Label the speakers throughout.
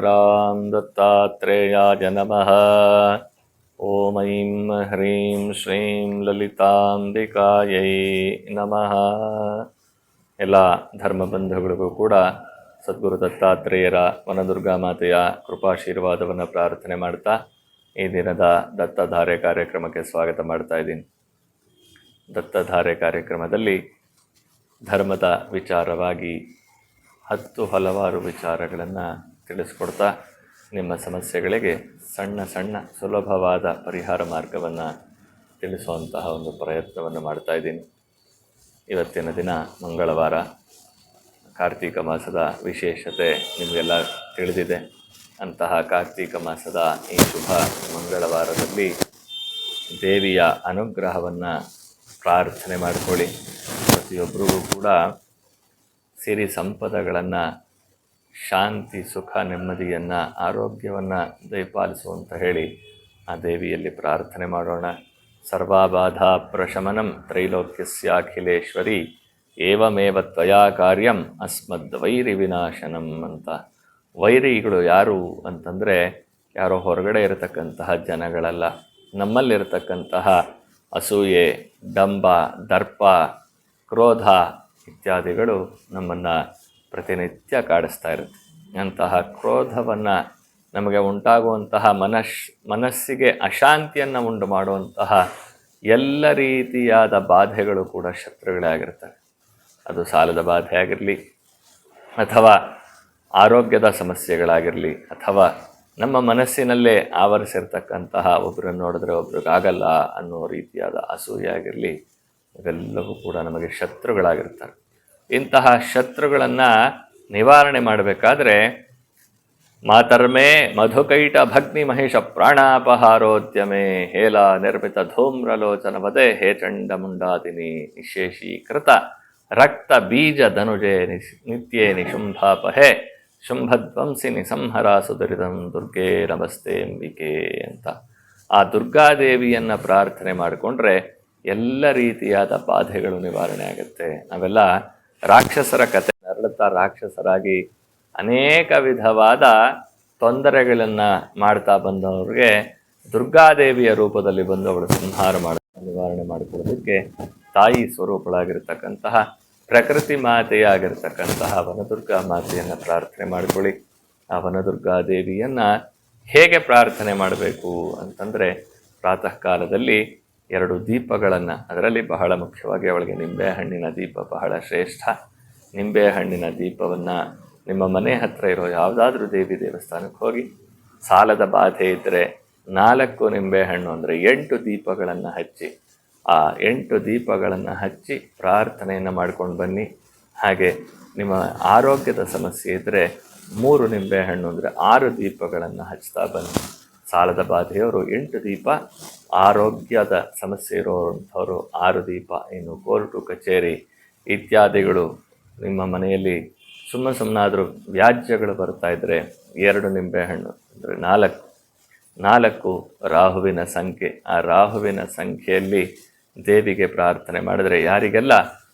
Speaker 1: ॐ दत्तात्रेयाय नमः ॐ ऐं ह्रीं श्रीं ಲಲಿತಾಂಬಿಕಾಯೈ ನಮಃ ಎಲ್ಲ ಧರ್ಮಬಂಧುಗಳಿಗೂ ಕೂಡ ಸದ್ಗುರು ದತ್ತಾತ್ರೇಯರ ವನದುರ್ಗಾ ಮಾತೆಯ ಕೃಪಾಶೀರ್ವಾದವನ್ನು ಪ್ರಾರ್ಥನೆ ಮಾಡ್ತಾ ಈ ದಿನದ ದತ್ತಧಾರೆ ಕಾರ್ಯಕ್ರಮಕ್ಕೆ ಸ್ವಾಗತ ಮಾಡ್ತಾ ಇದ್ದೀನಿ ದತ್ತಧಾರೆ ಕಾರ್ಯಕ್ರಮದಲ್ಲಿ ಧರ್ಮದ ವಿಚಾರವಾಗಿ ಹತ್ತು ಹಲವಾರು ವಿಚಾರಗಳನ್ನು ತಿಳಿಸ್ಕೊಡ್ತಾ ನಿಮ್ಮ ಸಮಸ್ಯೆಗಳಿಗೆ ಸಣ್ಣ ಸಣ್ಣ ಸುಲಭವಾದ ಪರಿಹಾರ ಮಾರ್ಗವನ್ನು ತಿಳಿಸುವಂತಹ ಒಂದು ಪ್ರಯತ್ನವನ್ನು ಮಾಡ್ತಾ ಇದ್ದೀನಿ. ಇವತ್ತಿನ ದಿನ ಮಂಗಳವಾರ. ಕಾರ್ತೀಕ ಮಾಸದ ವಿಶೇಷತೆ ನಿಮಗೆಲ್ಲ ತಿಳಿದಿದೆ. ಅಂತಹ ಕಾರ್ತೀಕ ಮಾಸದ ಈ ಶುಭ ಮಂಗಳವಾರದಲ್ಲಿ ದೇವಿಯ ಅನುಗ್ರಹವನ್ನು ಪ್ರಾರ್ಥನೆ ಮಾಡಿಕೊಳ್ಳಿ. ಪ್ರತಿಯೊಬ್ಬರಿಗೂ ಕೂಡ ಸಿರಿ ಸಂಪದಗಳನ್ನು ಶಾಂತಿ, ಸುಖ, ನೆಮ್ಮದಿಯನ್ನು, ಆರೋಗ್ಯವನ್ನು ದಯಪಾಲಿಸುವಂತ ಹೇಳಿ ಆ ದೇವಿಯಲ್ಲಿ ಪ್ರಾರ್ಥನೆ ಮಾಡೋಣ. ಸರ್ವಾಬಾಧಾ ಪ್ರಶಮನಂ ತ್ರೈಲೋಕ್ಯಸ್ಯಾಖಿಲೇಶ್ವರಿ ಏವಮೇವ ತ್ವಯಾ ಕಾರ್ಯಂ ಅಸ್ಮದ್ ವೈರಿ ವಿನಾಶನಂ ಅಂತ. ವೈರಿಗಳು ಯಾರು ಅಂತಂದರೆ ಯಾರೋ ಹೊರಗಡೆ ಇರತಕ್ಕಂತಹ ಜನಗಳಲ್ಲ. ನಮ್ಮಲ್ಲಿರತಕ್ಕಂತಹ ಅಸೂಯೆ, ಡಂಬ, ದರ್ಪ, ಕ್ರೋಧ ಇತ್ಯಾದಿಗಳು ನಮ್ಮನ್ನು ಪ್ರತಿನಿತ್ಯ ಕಾಡಿಸ್ತಾ ಇರುತ್ತೆ. ಅಂತಹ ಕ್ರೋಧವನ್ನು ನಮಗೆ ಉಂಟಾಗುವಂತಹ ಮನಶ್, ಮನಸ್ಸಿಗೆ ಅಶಾಂತಿಯನ್ನು ಉಂಟು ಮಾಡುವಂತಹ ಎಲ್ಲ ರೀತಿಯಾದ ಬಾಧೆಗಳು ಕೂಡ ಶತ್ರುಗಳೇ ಆಗಿರ್ತವೆ ಅದು ಸಾಲದ ಬಾಧೆ ಆಗಿರಲಿ, ಅಥವಾ ಆರೋಗ್ಯದ ಸಮಸ್ಯೆಗಳಾಗಿರಲಿ, ಅಥವಾ ನಮ್ಮ ಮನಸ್ಸಿನಲ್ಲೇ ಆವರಿಸಿರ್ತಕ್ಕಂತಹ ಒಬ್ಬರನ್ನು ನೋಡಿದ್ರೆ ಒಬ್ರಿಗಾಗಲ್ಲ ಅನ್ನೋ ರೀತಿಯಾದ ಅಸೂಯೆ ಆಗಿರಲಿ, ಇವೆಲ್ಲವೂ ಕೂಡ ನಮಗೆ ಶತ್ರುಗಳಾಗಿರ್ತಾರೆ ಇಂತಹ ಶತ್ರುಗಳನ್ನು ನಿವಾರಣೆ ಮಾಡಬೇಕಾದ್ರೆ ಮಾತರ್ಮೇ ಮಧುಕೈಟ ಭಗ್ನಿ ಮಹೇಶ ಪ್ರಾಣಾಪಹಾರೋದ್ಯಮೆ ಹೇಲ ನಿರ್ಮಿತ ಧೂಮ್ರಲೋಚನ ವದೆ ಹೇ ಚಂಡ ಮುಂಡಾದಿನಿ ನಿಶೇಷೀಕೃತ. ರಕ್ತ ಬೀಜ ಧನುಜೆ ನಿಶ್ ನಿತ್ಯೇ ನಿಶುಂಭಾಪಹೆ. ಶುಂಭಧ್ವಂಸಿನಿ ಸಂಹರ ಸುಧರಿದಂ ದುರ್ಗೆ ನಮಸ್ತೆ ಅಂಬಿಕೆ ಅಂತ. ಆ ದುರ್ಗಾದೇವಿಯನ್ನು ಪ್ರಾರ್ಥನೆ ಮಾಡಿಕೊಂಡ್ರೆ ಎಲ್ಲ ರೀತಿಯಾದ ಬಾಧೆಗಳು ನಿವಾರಣೆ ಆಗುತ್ತೆ. ನಾವೆಲ್ಲ ರಾಕ್ಷಸರ ಕತೆ. ನರಳುತ್ತಾ ರಾಕ್ಷಸರಾಗಿ ಅನೇಕ ವಿಧವಾದ ತೊಂದರೆಗಳನ್ನು ಮಾಡ್ತಾ ಬಂದವ್ರಿಗೆ ದುರ್ಗಾದೇವಿಯ ರೂಪದಲ್ಲಿ ಬಂದು ಅವಳು ಸಂಹಾರ ಮಾಡ, ನಿವಾರಣೆ ಮಾಡಿಕೊಳ್ಳೋದಕ್ಕೆ ತಾಯಿ ಸ್ವರೂಪಳಾಗಿರ್ತಕ್ಕಂತಹ ಪ್ರಕೃತಿ ಮಾತೆಯಾಗಿರ್ತಕ್ಕಂತಹ ವನದುರ್ಗಾ ಮಾತೆಯನ್ನು ಪ್ರಾರ್ಥನೆ ಮಾಡಿಕೊಳ್ಳಿ. ಆ ವನದುರ್ಗಾ ದೇವಿಯನ್ನು ಹೇಗೆ ಪ್ರಾರ್ಥನೆ ಮಾಡಬೇಕು ಅಂತಂದರೆ ಪ್ರಾತಃ ಕಾಲದಲ್ಲಿ ಎರಡು ದೀಪಗಳನ್ನು ಅದರಲ್ಲಿ ಬಹಳ ಮುಖ್ಯವಾಗಿ ಅವಳಿಗೆ ನಿಂಬೆಹಣ್ಣಿನ ದೀಪ ಬಹಳ ಶ್ರೇಷ್ಠ. ನಿಂಬೆಹಣ್ಣಿನ ದೀಪವನ್ನು ನಿಮ್ಮ ಮನೆ ಹತ್ತಿರ ಇರೋ ಯಾವುದಾದ್ರೂ ದೇವಿ ದೇವಸ್ಥಾನಕ್ಕೆ ಹೋಗಿ ಸಾಲದ ಬಾಧೆ ಇದ್ದರೆ ನಾಲ್ಕು ನಿಂಬೆಹಣ್ಣು ಅಂದರೆ ಎಂಟು ದೀಪಗಳನ್ನು ಹಚ್ಚಿ, ಆ ಎಂಟು ದೀಪಗಳನ್ನು ಹಚ್ಚಿ ಪ್ರಾರ್ಥನೆಯನ್ನು ಮಾಡ್ಕೊಂಡು ಬನ್ನಿ. ಹಾಗೆ ನಿಮ್ಮ ಆರೋಗ್ಯದ ಸಮಸ್ಯೆ ಇದ್ದರೆ ಮೂರು ನಿಂಬೆಹಣ್ಣು ಅಂದರೆ ಆರು ದೀಪಗಳನ್ನು ಹಚ್ತಾ ಬನ್ನಿ. ಸಾಲದ ಬಾಧೆಯವರು ಎಂಟು ದೀಪ ಆರೋಗ್ಯದ ಸಮಸ್ಯೆ ಇರುವಂಥವರು ಆರು ದೀಪ, ಇನ್ನು ಕೋರ್ಟು, ಕಚೇರಿ ಇತ್ಯಾದಿಗಳು ನಿಮ್ಮ ಮನೆಯಲ್ಲಿ ಸುಮ್ಮ ಸುಮ್ಮನಾದರೂ ವ್ಯಾಜ್ಯಗಳು ಬರ್ತಾ ಇದ್ದರೆ ಎರಡು ನಿಂಬೆಹಣ್ಣು ಅಂದರೆ ನಾಲ್ಕು ನಾಲ್ಕು ರಾಹುವಿನ ಸಂಖ್ಯೆ. ಆ ರಾಹುವಿನ ಸಂಖ್ಯೆಯಲ್ಲಿ ದೇವಿಗೆ ಪ್ರಾರ್ಥನೆ ಮಾಡಿದರೆ ಯಾರಿಗೆಲ್ಲ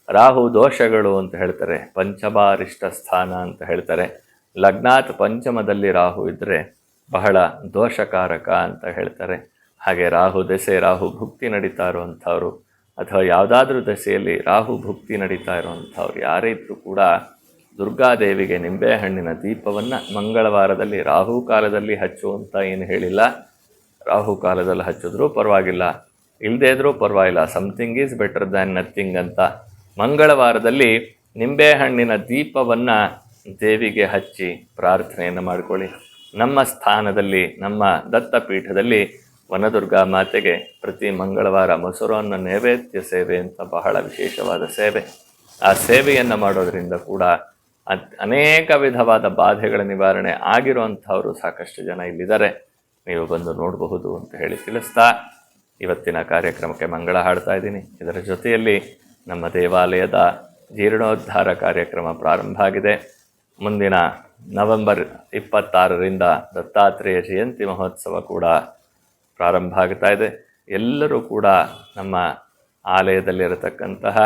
Speaker 1: ರಾಹು ದೋಷಗಳು ಅಂತ ಹೇಳ್ತಾರೆ, ಪಂಚಮಾರಿಷ್ಟ ಸ್ಥಾನ ಅಂತ ಹೇಳ್ತಾರೆ, ಲಗ್ನಾತ್ ಪಂಚಮದಲ್ಲಿ ರಾಹು ಇದ್ದರೆ ಬಹಳ ದೋಷಕಾರಕ ಅಂತ ಹೇಳ್ತಾರೆ. ಹಾಗೆ ರಾಹು ದೆಸೆ, ರಾಹು ಭುಕ್ತಿ ನಡೀತಾ ಇರುವಂಥವ್ರು, ಅಥವಾ ಯಾವುದಾದ್ರೂ ದೆಸೆಯಲ್ಲಿ ರಾಹು ಭುಕ್ತಿ ನಡೀತಾ ಇರುವಂಥವ್ರು ಯಾರೇ ಇದ್ದರೂ ಕೂಡ ದುರ್ಗಾದೇವಿಗೆ ನಿಂಬೆಹಣ್ಣಿನ ದೀಪವನ್ನು ಮಂಗಳವಾರದಲ್ಲಿ, ರಾಹು ಕಾಲದಲ್ಲಿ ಹಚ್ಚುವಂತ ಏನು ಹೇಳಿಲ್ಲ. ರಾಹು ಕಾಲದಲ್ಲಿ ಹಚ್ಚಿದ್ರೂ ಪರವಾಗಿಲ್ಲ. ಇಲ್ಲದೇ ಇದ್ರೂ ಪರವಾಗಿಲ್ಲ. Something is better than nothing ಅಂತ ಮಂಗಳವಾರದಲ್ಲಿ ನಿಂಬೆಹಣ್ಣಿನ ದೀಪವನ್ನು ದೇವಿಗೆ ಹಚ್ಚಿ ಪ್ರಾರ್ಥನೆಯನ್ನು ಮಾಡಿಕೊಳ್ಳಿ. ನಮ್ಮ ಸ್ಥಾನದಲ್ಲಿ, ನಮ್ಮ ದತ್ತಪೀಠದಲ್ಲಿ ವನದುರ್ಗಾ ಮಾತೆಗೆ ಪ್ರತಿ ಮಂಗಳವಾರ ಮೊಸರನ್ನ ನೈವೇದ್ಯ ಸೇವೆ ಅಂತ ಬಹಳ ವಿಶೇಷವಾದ ಸೇವೆ. ಆ ಸೇವೆಯನ್ನು ಮಾಡೋದರಿಂದ ಕೂಡ ಅನೇಕ ವಿಧವಾದ ಬಾಧೆಗಳ ನಿವಾರಣೆ ಆಗಿರುವಂಥವರು ಸಾಕಷ್ಟು ಜನ ಇಲ್ಲಿದ್ದಾರೆ. ನೀವು ಬಂದು ನೋಡಬಹುದು ಅಂತ ಹೇಳಿ ತಿಳಿಸ್ತಾ ಇವತ್ತಿನ ಕಾರ್ಯಕ್ರಮಕ್ಕೆ ಮಂಗಳ ಹಾಡ್ತಾ ಇದ್ದೀನಿ. ಇದರ ಜೊತೆಯಲ್ಲಿ ನಮ್ಮ ದೇವಾಲಯದ ಜೀರ್ಣೋದ್ಧಾರ ಕಾರ್ಯಕ್ರಮ ಪ್ರಾರಂಭ ಆಗಿದೆ. ಮುಂದಿನ ನವೆಂಬರ್ ಇಪ್ಪತ್ತಾರರಿಂದ ದತ್ತಾತ್ರೇಯ ಜಯಂತಿ ಮಹೋತ್ಸವ ಕೂಡ ಪ್ರಾರಂಭ ಆಗ್ತಾ ಇದೆ. ಎಲ್ಲರೂ ಕೂಡ ನಮ್ಮ ಆಲಯದಲ್ಲಿರತಕ್ಕಂತಹ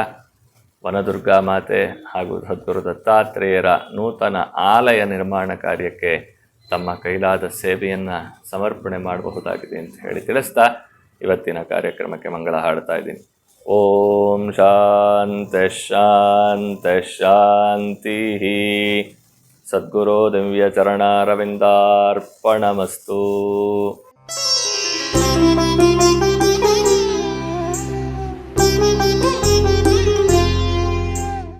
Speaker 1: ವನದುರ್ಗಾ ಮಾತೆ ಹಾಗೂ ಸದ್ಗುರು ದತ್ತಾತ್ರೇಯರ ನೂತನ ಆಲಯ ನಿರ್ಮಾಣ ಕಾರ್ಯಕ್ಕೆ ತಮ್ಮ ಕೈಲಾದ ಸೇವೆಯನ್ನು ಸಮರ್ಪಣೆ ಮಾಡಬಹುದಾಗಿದೆ ಅಂತ ಹೇಳಿ ತಿಳಿಸ್ತಾ ಇವತ್ತಿನ ಕಾರ್ಯಕ್ರಮಕ್ಕೆ ಮಂಗಳ ಹಾಡ್ತಾ ಇದ್ದೀನಿ. ಓಂ ಶಾಂತ ಶಾಂತ ಶಾಂತಿ ಸದ್ಗುರೋ ದಿವ್ಯ ಚರಣಾರವಿಂದಾರ್ಪಣಮಸ್ತು.
Speaker 2: Thank you.